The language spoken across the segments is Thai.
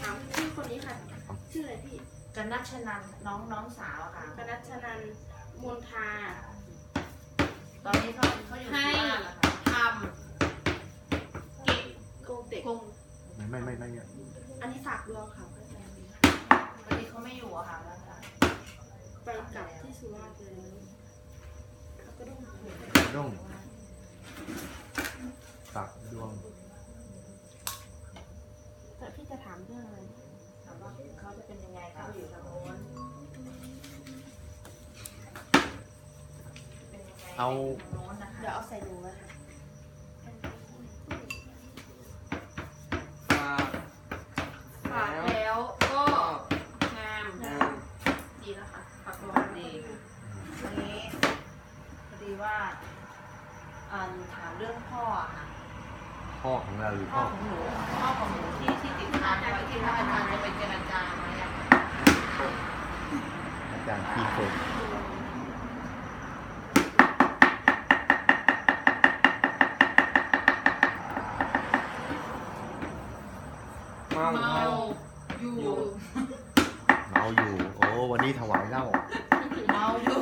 ถามชื่อคนนี้ค่ะ ชื่ออะไรพี่กันนัชนันน้องน้องสาวอะค่ะ กนัชนันมนทา ตอนนี้เขาเขาอยู่ที่บ้านแล้วค่ะทำเก็บโกงเต็กคงไม่ไม่ไม่เนี่ยอันนี้ฝากดวงค่ะพระอาจารย์วันนี้เขาไม่อยู่อะค่ะแล้วค่ะไปกลับที่สุราษฎร์เลยเขาก็ต้อง ด้งตักดวง แต่พี่จะถามเรื่องอะไร ถามว่า เขาจะเป็นยังไงเขาอยู่ทางโน้นเป็นยังไงเอา ทางโน้นนะคะ เดี๋ยวเอาใส่ดูไว้ค่ะ ฝาก ฝากแล้วก็งาม ดีแล้วค่ะปักรอนดีวันนี้พอดีว่าอ่าถามเรื่องพ่ออะค่ะ พ่อของเราหรือพ่พ่ออของหนูพ่อของหนูที่ที่ติดค้างไว้ที่พระอาจารย์จะไปเจรจาไหมอะค่ะอาจารย์พีโฟ เมา เมาอยู่ เมาอยู่ โอ้วันนี้ถวายเหล้า เมาอยู่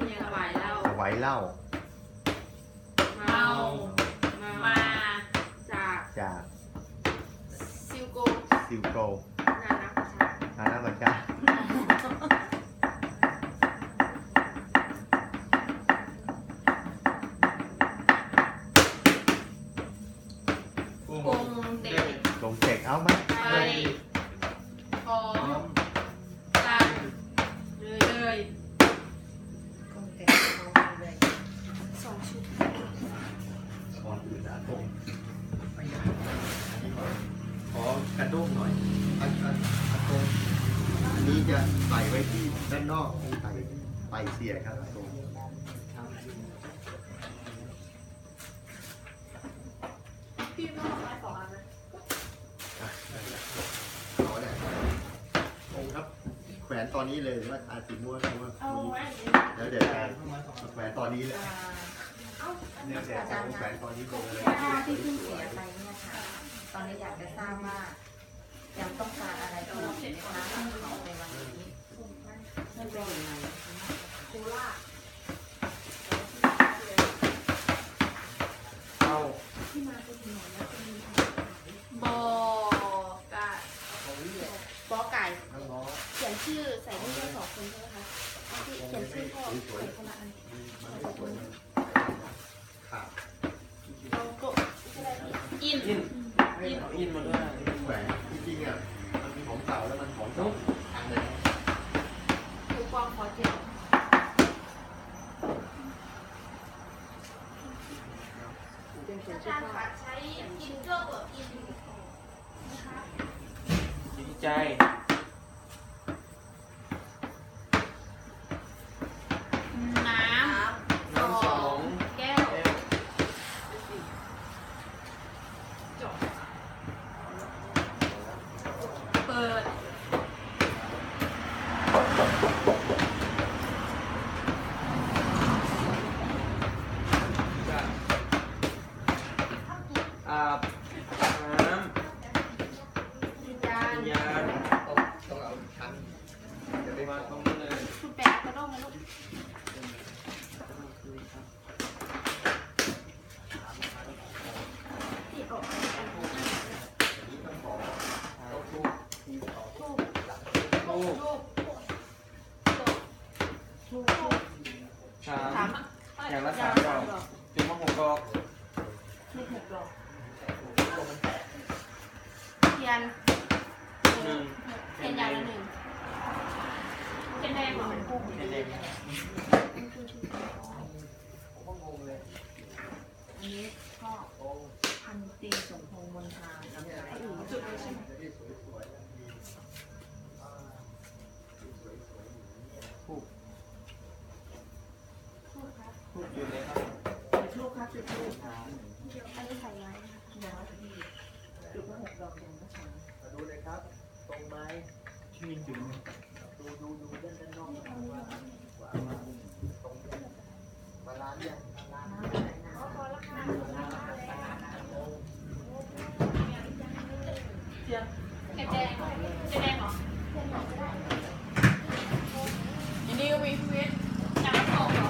มีอะไรแล้ว ถวายเหล้า เมามา มา จาก จาก ซิลโก ซิลโกนานาประชานานาประชา จะใส่ไว้ที่ด้านนอกใส่ไตเสียครับตรงพี่ต้องเอาไปสองอันนะอะนั่นแหละขอเนี่ยองค์ครับ แขวนตอนนี้เลยว่าอาสีม่วงม่วงเอาไว้แล้วเดี๋ยวจะแขวนตอนนี้เลยอ่าเอาเนี่ยเดี๋ยวจะแขวนตอนนี้เลยที่เพิ่งเสียไปเนี่ยค่ะ ตอนนี้อยากจะทราบว่า ยังต้องการอะไรเพิ่มไหมคะให้เขาในวันนี้ไม่เป็นยังไงโคราชเอาที่มาเป็นหน่อยแล้วเป็นบอกไก่บอไก่ทั้งน้อเขียนชื่อใส่ได้แค่สองคนใช่ไหมคะที่เขียนชื่อพ่อใส่คนละอันขาดเอาโต๊ะก็ได้พี่อินอินอาอินมาด้วยแขวน จริงๆอะมันมีของเก่าแล้วมันของเก่าทางเลยคือกวางขอเจ็บอาจารย์คะใช้กินเกลือเบอร์อินนะคะดีใจ น้ำ น้ำสอง แก้ว เอ็ม จบเปิด จะอาบน้ำ วิญญาณ วิญญาณ ต้องต้องเอาชั้นจะ ไป ได้ วางตตรงนี้เลยคุณแปะกระด้งนะลูกที่ออกนี้ต้องขอเอาทูบทูบทูบทูบสาสามอย่างละสามดอกจุดมะหกดอกทูบหกดอกเทียนหนึ่งเทียนอย่างละหนึ่งเทียน แดงเหรอเด็กอันนี้ก็พันตีสมพงษ์มนทางจุดเลยใช่ไหม ทูบ ทูบครับ ทูบจุดเลยครับ จุดลูกครับจุดลูก อันนี้ใส่ไว้นะคะ อย่างละที่จุดละหกดอกอย่างละสอง ดูเลยครับ ตรงไหม มีจุด ดูดูดูด้านด้านนอกว่าว่าตรงบาลานซ์ยังบาลานซ์ น้ำอะไรนะ พอละค่ะ เสียงแกระแจงกระแจงเหรออันนี้ก็มีเวทน้ำทองเหรอ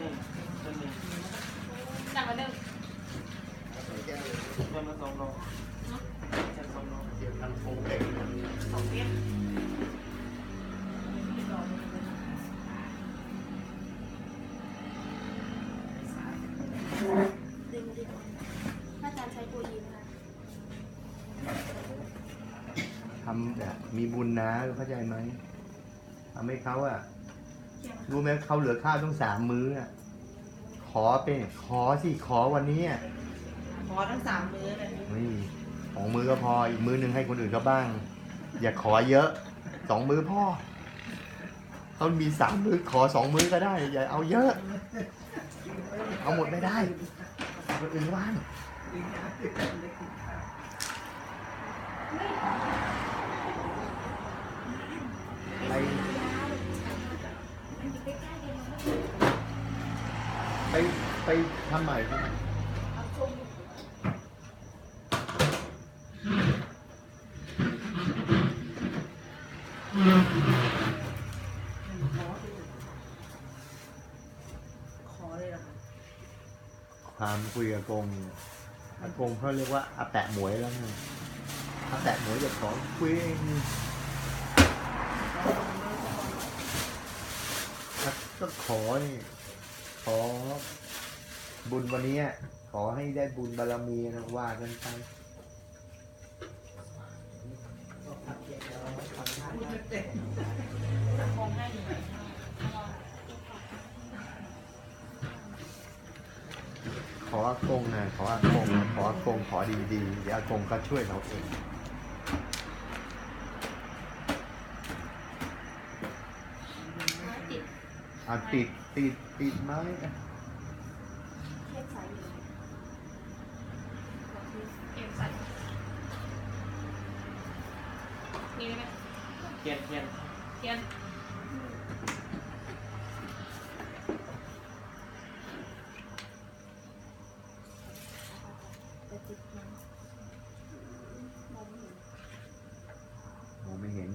นี่ตัวนี้ สั่งมาหนึ่ง ตัวมาสองโลจะสองโล เดี๋ยวทำโครงเหล็ก สองเวทดึงดึงถ้าอาจารย์ใช้ตัวยีนะคะ ทำแบบ มีบุญนะเข้าใจไหมทำให้เขาอะรู้ไหมเขาเหลือข้าวต้องสามมื้ออะขอเป็นขอสิขอวันนี้อะขอทั้งสามมื้อเลยนี่สองมือก็พออีกมือหนึ่งให้คนอื่นเขาบ้าง อย่าขอเยอะสองมือพ่อเขามีสามมือขอสองมือก็ได้ อย่าเอาเยอะ เอาหมดไม่ได้คนอื่นบ้าง ไปไปทำใหม่ทำใหมขอเลยเหรอคะความคุยกับกงอากงเขาเรียกว่าอาแปะหมวยแล้วไงอาแปะหมวยจะขอคุยเองก็ขอนี่ อบุญวันนี้อะขอให้ได้บุญบารมีนะว่ากันไปขออากงนะขออากงนะขออากงขอดีๆเดี๋ยวอากงก็ช่วยเราเองติดอะติด ติดติดไหม เทปสายอยู่เก็บใส่นี่ได้ไหม เทียนเทียน เทียนแต่ติดมันมองไม่เห็น มองไม่เห็น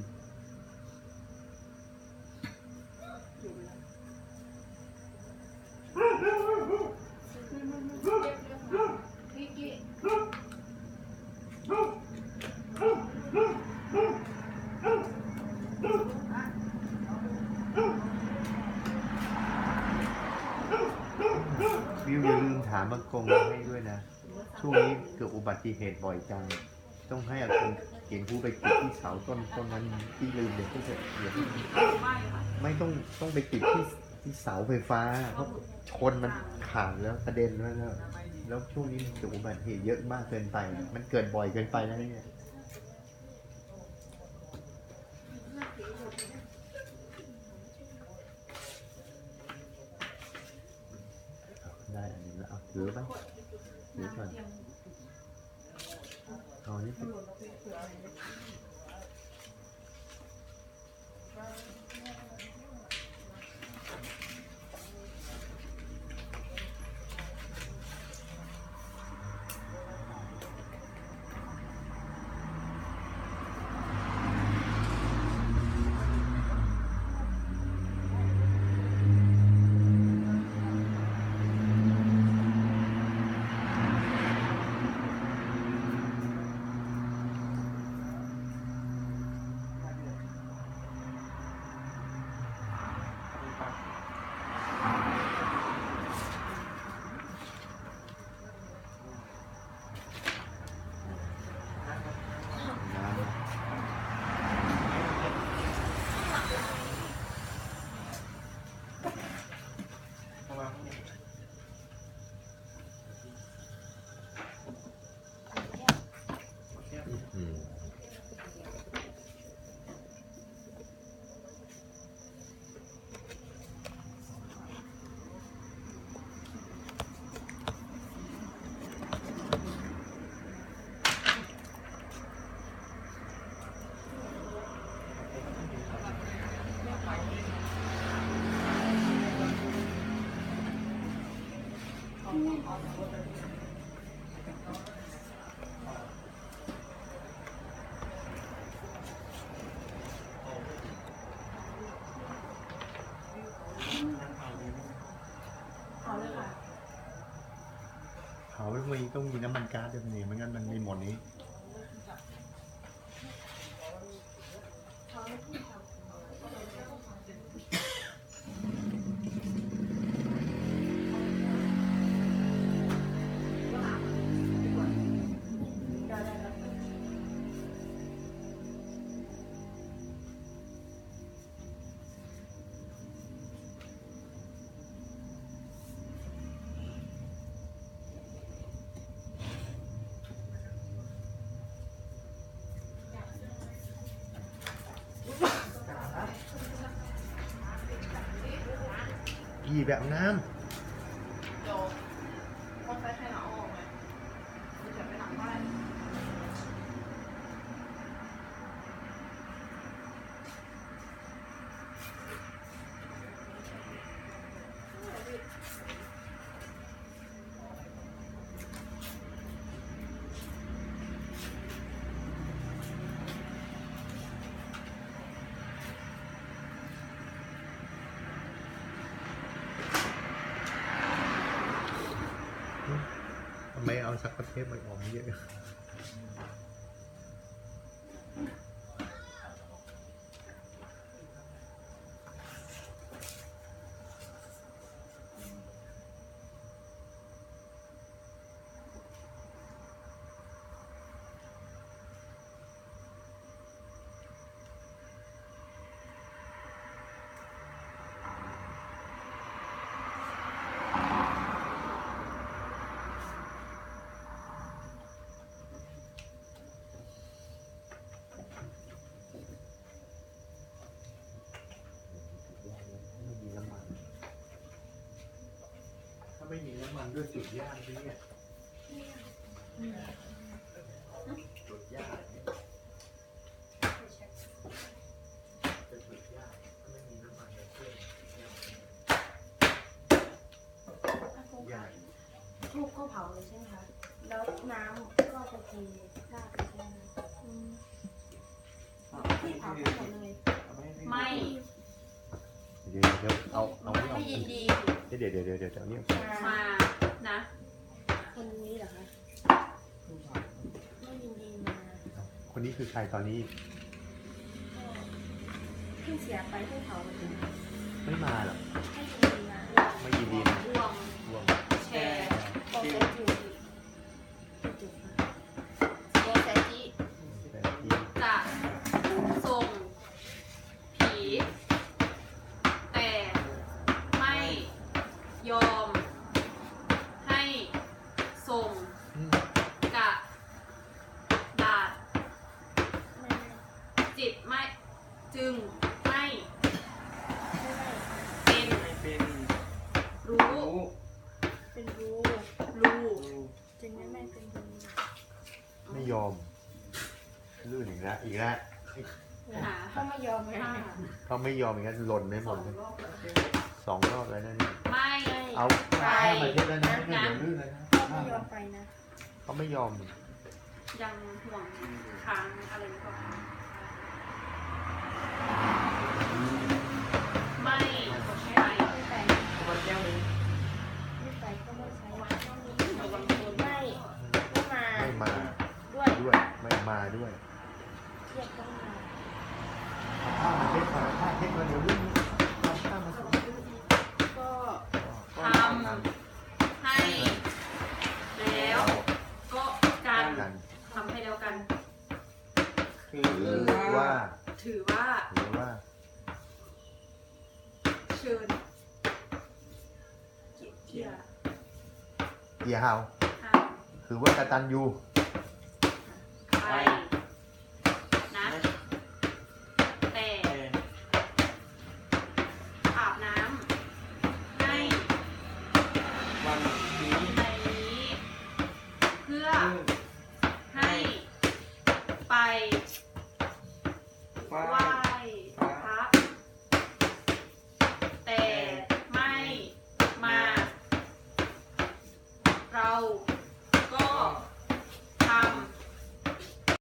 อยู่แล้วเก็บเรื่องมาพี่กี้ วิวอย่าลื มถากงให้ด้วยนะ ช่วงนี้เกิดอุบัติเหตุบ่อยจัง ต้องให้อากงเขียนผู้ไปติดที่เสาต้นต้นนั้นที่ลืมเดี๋ยวก็จะเดี๋ยวไม่ค่ะไม่ต้องต้องไปติดที่ที่เสาไฟฟ้าเพราะชนมันขาดแล้วกระเด็นแล้วแล้วแล้วช่วงนี้เกิดอุบัติเหตุเยอะมากเกินไป มันเกิดบ่อยเกินไปแล้วเนี่ยได้อัน นี้แล้วเอาถือ เผาแล้วมันต้องมีน้ำมันก๊าซด้วยนี่ไม่งั้นมันไม่หมดนี้ กี่แบบน้โยคนใช้ใครหนาออกไหมมันจะไปหลังบ้านำทำไมเอา สักประเทศมันออกเยอะ ไม่มีน้ำมัน ถ้า ไม่มีน้ำมันด้วยจุดย่างที่เนี่ยจุดย่างเนี่ยเป็นจุดย่างถ้าไม่มีน้ำมันจะเครื่องย่างทูบก็เผาเลยใช่ไหม ดี๋ยวเดี๋ยวเดี๋ยวเดี๋ยวเนี่ยมานะคนนี้เหรอคะไม่ยินดีมาคนนี้คือใครตอนนี้ก็เพิ่งเสียไปเพิ่งเผาไปถึงไม่มาหรอไม่ยินดีมาไม่ยินดีนะรวมร่วมแชร์บอกได้อยู่จุดๆนะ โยแซจิ แต่ที่ จะส่งผีแต่ไม่ยอมให้ส่ง อืม กระดาษ ไม่ไม่ จิตไม่จึงไม่ ไม่ได้ เป็น ไม่เป็น รู้ รู้ เป็นรู รู้ รู้ จึงไม่ไม่เป็นรู ไม่ยอมลื่นอีกแล้วอีกแล้ว หา เขาไม่ยอมไง ห้า เขา ไม่ยอมอย่างนั้นหล่นไม่หมดเลยสองรอบแล้วนะนี่ไม่เอาไปข้ามประเทศแล้วนะไม่งั้นเดี๋ยวลื่นเลยนะเขาไม่ยอมไปนะ เขาไม่ยอมยังห่วงค้างอะไรหรือเปล่าไม่ไปไม่ไปคนแก้วนึงไม่ไปก็ไม่ใช้ระวังโดนไม่ไม่มาไม่มาด้วย ด้วยไม่มาด้วย เทียบต้องมา เอาข้ามประเทศมาข้ามประเทศมาเดี๋ยวลื่นเอาข้ามมาสิก็ทำให้แล้วก็กันกันทำให้แล้วกัน คือหรือว่า ถือว่าหรือว่า เชิญเกียรติเกียร์เฮาห้าคือว่ากตันยูเ